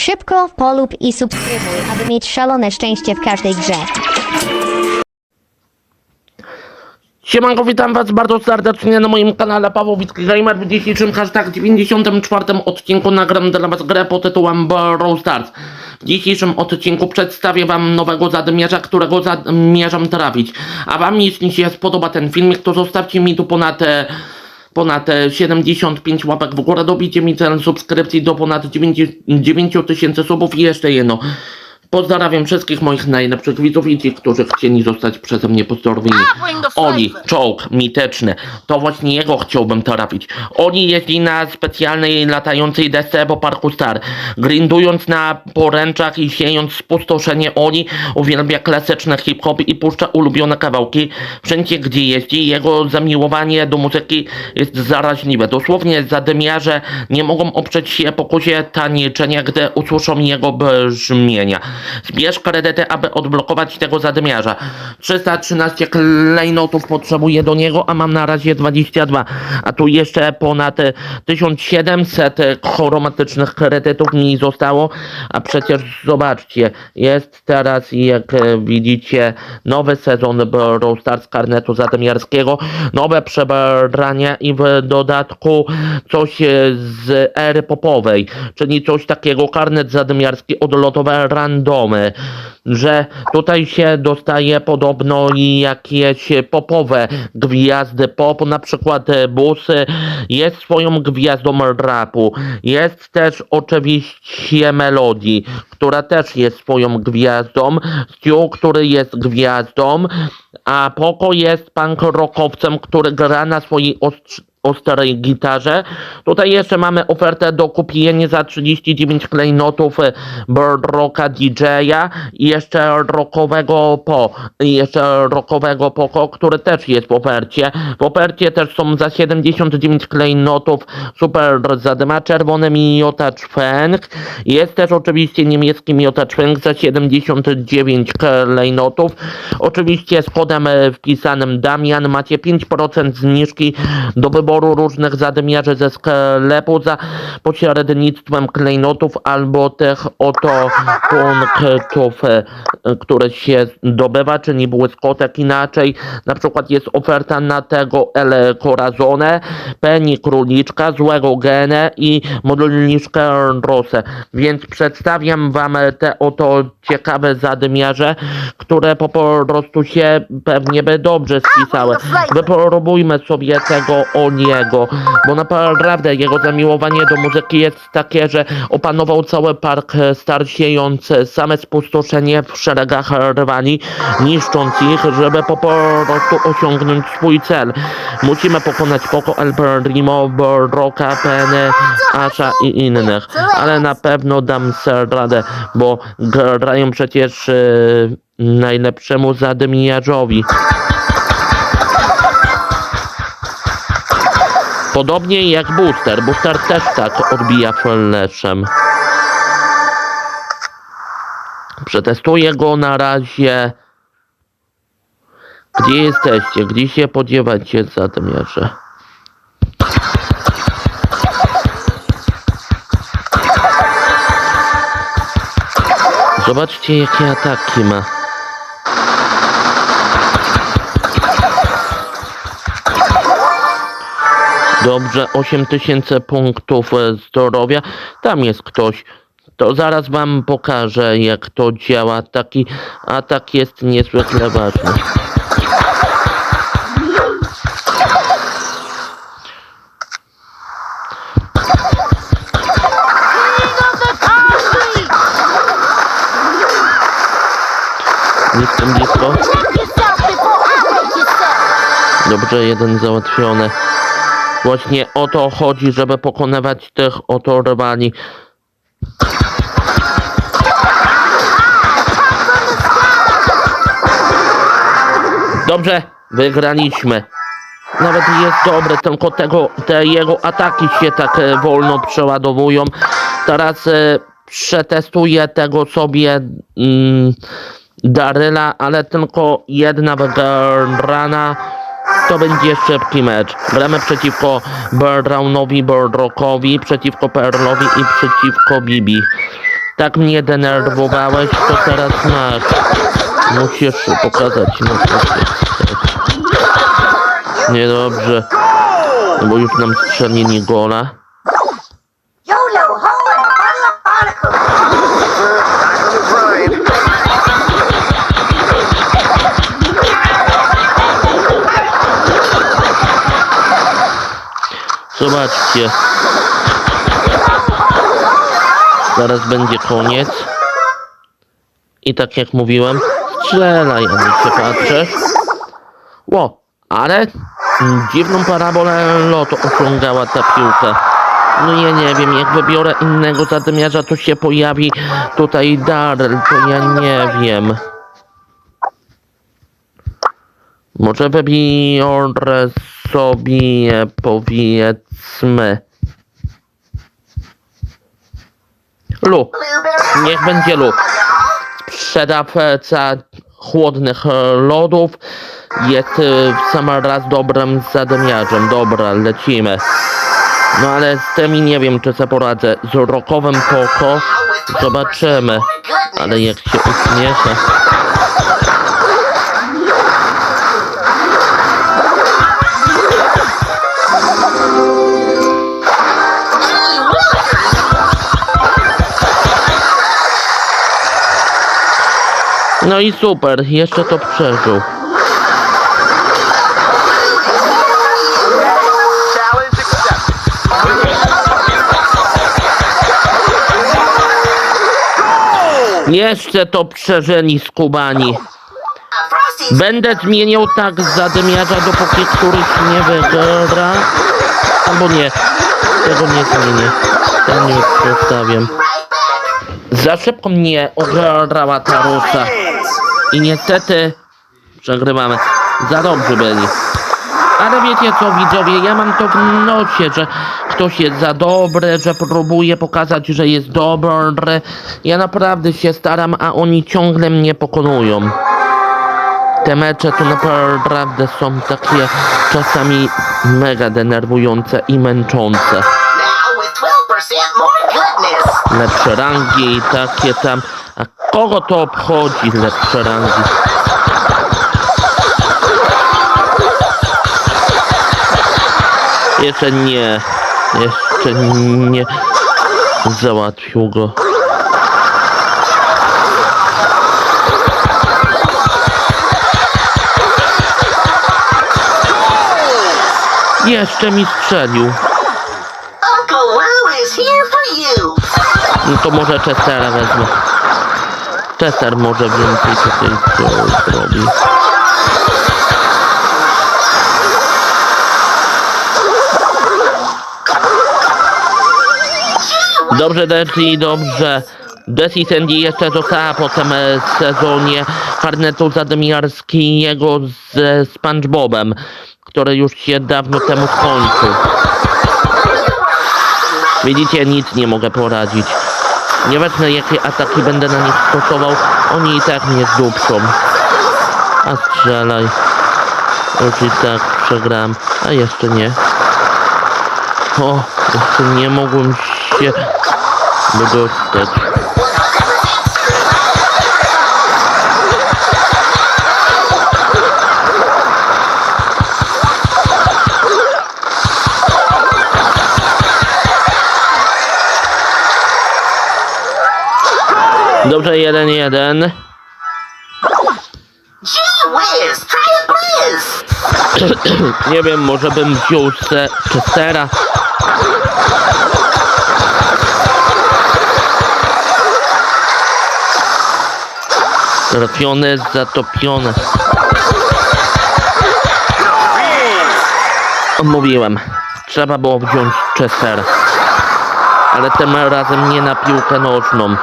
Szybko polub i subskrybuj, aby mieć szalone szczęście w każdej grze. Siemanko, witam was bardzo serdecznie na moim kanale Pawłowicki Gamer. W dzisiejszym hashtag 94 odcinku nagram dla was grę pod tytułem Brawl Stars. W dzisiejszym odcinku przedstawię wam nowego zadymiarza, którego zamierzam trafić. A wam jeśli się spodoba ten filmik, to zostawcie mi tu ponad... E, ponad e, 75 łapek w górę, dobijcie mi ten subskrypcji do ponad 9 tysięcy subów i jeszcze jedno. Pozdrawiam wszystkich moich najlepszych widzów i tych, którzy chcieli zostać przeze mnie pozdrowieni. Oli, czołg mityczny. To właśnie jego chciałbym trafić. Oli jeździ na specjalnej latającej desce po parku Star. Grindując na poręczach i siejąc spustoszenie Oli, uwielbia klasyczne hip-hop i puszcza ulubione kawałki. Wszędzie gdzie jeździ, jego zamiłowanie do muzyki jest zaraźliwe. Dosłownie zadymiarze nie mogą oprzeć się pokusie tanieczenia, gdy usłyszą jego brzmienia. Zbierz kredyty, aby odblokować tego zadymiarza. 313 klejnotów potrzebuję do niego, a mam na razie 22. A tu jeszcze ponad e, 1700 chromatycznych kredytów mi zostało. A przecież zobaczcie, jest teraz, jak e, widzicie, nowy sezon Brawl Stars karnetu zadymiarskiego, nowe przebrania i w dodatku coś e, z ery popowej, czyli coś takiego, karnet zadymiarski, odlotowe że tutaj się dostaje podobno i jakieś popowe gwiazdy pop, na przykład Busy jest swoją gwiazdą rapu, jest też oczywiście Melody, która też jest swoją gwiazdą, Stu, który jest gwiazdą, a Poco jest punk rockowcem, który gra na swojej ostrz- o starej gitarze. Tutaj jeszcze mamy ofertę do kupienia za 39 klejnotów e, Bird Rocka DJ-a i jeszcze rockowego po, i jeszcze rockowego Poco, który też jest w ofercie. W ofercie też są za 79 klejnotów super zadyma czerwony miotacz Feng. Jest też oczywiście niemiecki miotacz Feng za 79 klejnotów. Oczywiście z kodem e, wpisanym Damian macie 5% zniżki do wyboru różnych zadymiarzy ze sklepu za pośrednictwem klejnotów albo tych oto punktów, e, które się zdobywa, czyli błyskotek inaczej. Na przykład jest oferta na tego El Corazone, Penny Króliczka, Złego Genę i Modliszkę Rosę. Więc przedstawiam wam te oto ciekawe zadymiarze, które po prostu się pewnie by dobrze spisały. Wypróbujmy sobie tego Oniego, bo naprawdę jego zamiłowanie do muzyki jest takie, że opanował cały park star siejąc same spustoszenie w szeregach rywali, niszcząc ich, żeby po prostu osiągnąć swój cel. Musimy pokonać Poco, El Primo, Rocka, Penny, Asha i innych, ale na pewno dam radę, bo grają przecież yy, najlepszemu zadymiarzowi. Podobnie jak Booster. Booster też tak odbija fleszem. Przetestuję go na razie. Gdzie jesteście? Gdzie się podziewacie zadymiarze? Zobaczcie jakie ataki ma. Dobrze, 8000 punktów e, zdrowia. Tam jest ktoś. To zaraz wam pokażę jak to działa. Taki atak jest niezwykle ważny. Jestem blisko. Dobrze, jeden załatwiony. Właśnie o to chodzi, żeby pokonywać tych oto rywali. Dobrze, wygraliśmy. Nawet jest dobre, tylko tego, te jego ataki się tak e, wolno przeładowują. Teraz e, przetestuję tego sobie mm, Daryla, ale tylko jedna wygrana. To będzie szybki mecz. Gramy przeciwko Brownowi, Birdrockowi, przeciwko Perlowi i przeciwko Bibi. Tak mnie denerwowałeś, to teraz masz. Musisz pokazać, chcesz. Niedobrze. Bo już nam strzelili gola. Zobaczcie. Zaraz będzie koniec. I tak jak mówiłem, strzelaj, a nie się. Ło, ale dziwną parabolę lotu osiągała ta piłka. No ja nie wiem, jak wybiorę innego zadymiarza, to się pojawi tutaj Darrell, to ja nie wiem. Może wybiorę sobie powiedzmy Lu. Niech będzie Lu. Sprzedawca chłodnych lodów jest e, w sam raz dobrym zadymiarzem. Dobra, lecimy. No ale z tymi nie wiem, czy sobie poradzę. Z rokowym poko zobaczymy. Ale jak się uśmiecha. No i super, jeszcze to przeżył. Jeszcze to przeżyli skubani. Będę zmieniał tak zadymiarza, dopóki któryś nie wygra. Albo nie. Tego nie zmienię. Ten już zostawiam. Za szybko mnie ograła ta rusa. I niestety przegrywamy. Za dobrzy byli. Ale wiecie co widzowie, ja mam to w nocie, że ktoś jest za dobry, że próbuje pokazać, że jest dobry. Ja naprawdę się staram, a oni ciągle mnie pokonują. Te mecze to naprawdę są takie czasami mega denerwujące i męczące. Now with 12% more goodness. Lepsze rangi i takie tam. A kogo to obchodzi lepsze rangi? Jeszcze nie. Jeszcze nie załatwił go. Jeszcze mi strzelił. No to może Chestera wezmę. Chester może więcej tutaj co zrobi. Dobrze Desi, dobrze. Desi Sandy jeszcze została po tym e, sezonie karnetu zadymiarskiego z SpongeBobem, który już się dawno temu skończył. Widzicie, nic nie mogę poradzić. Nieważne jakie ataki będę na nich stosował, oni i tak mnie zdupczą. A strzelaj. Już i tak przegram, a jeszcze nie. O, jeszcze nie mogłem się wydostać. Dobrze, jeden, jeden. Nie wiem, może bym wziął se Chestera. Trafione, zatopione. Mówiłem, trzeba było wziąć Chester. Ale tym razem nie na piłkę nożną.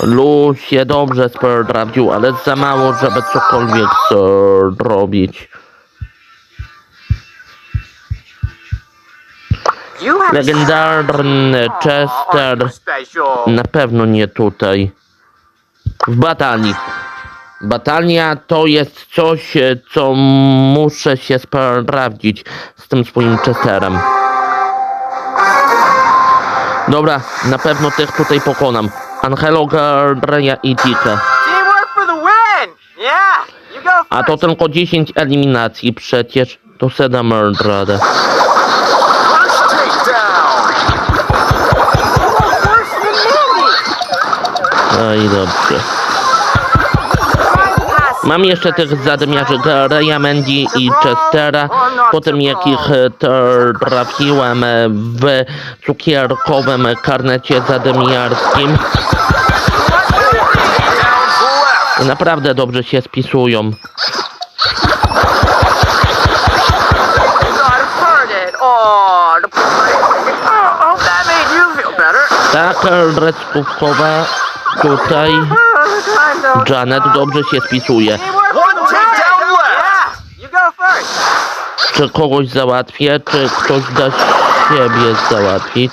Lu się dobrze sprawdził, ale za mało, żeby cokolwiek zrobić. You have Legendarny Chester na pewno nie tutaj. W batalii. Batalia to jest coś, e, co muszę się sprawdzić z tym swoim Chesterem. Dobra, na pewno tych tutaj pokonam. Angelo Garreya i Tika. A to tylko 10 eliminacji przecież. To Sedam Andrade. First takedown! No i dobrze. Mam jeszcze tych zadymiarzy Gareya, Mendy i Chestera. Po tym jak ich e, trafiłem e, w cukierkowym karnecie zadymiarskim. Naprawdę dobrze się spisują. God, it hurted. Oh, the oh, hope that made you feel better. Tak, Redskówkowa tutaj Janet dobrze się spisuje. Czy kogoś załatwię, czy ktoś da siebie załatwić? 4-9.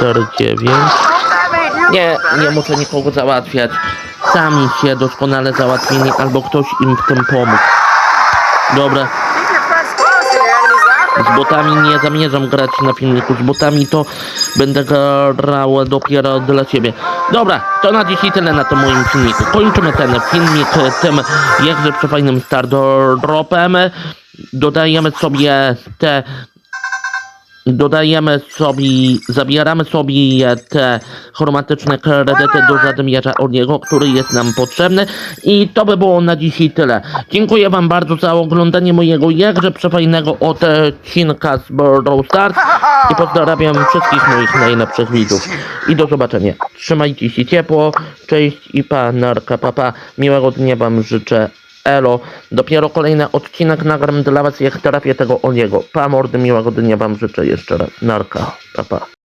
Hope that made you Nie, nie muszę nikogo załatwiać. Sami się doskonale załatwili, albo ktoś im w tym pomógł. Dobra, z botami nie zamierzam grać na filmiku. Z botami to będę grał dopiero dla ciebie. Dobra, to na dzisiaj tyle na tym moim filmiku. Kończymy ten filmik tym jakże przefajnym stardropem. Dodajemy sobie te dodajemy sobie, zabieramy sobie te chromatyczne kredyty do zadymiarza od niego, który jest nam potrzebny i to by było na dzisiaj tyle. Dziękuję wam bardzo za oglądanie mojego jakże przefajnego odcinka z Brawl Stars i pozdrawiam wszystkich moich najlepszych widzów i do zobaczenia. Trzymajcie się ciepło, cześć i pa, narka, papa, miłego dnia wam życzę. Elo, dopiero kolejny odcinek nagram dla was, jak trafię tego o niego. Pa mordy, miłego dnia wam życzę jeszcze raz. Narka, papa.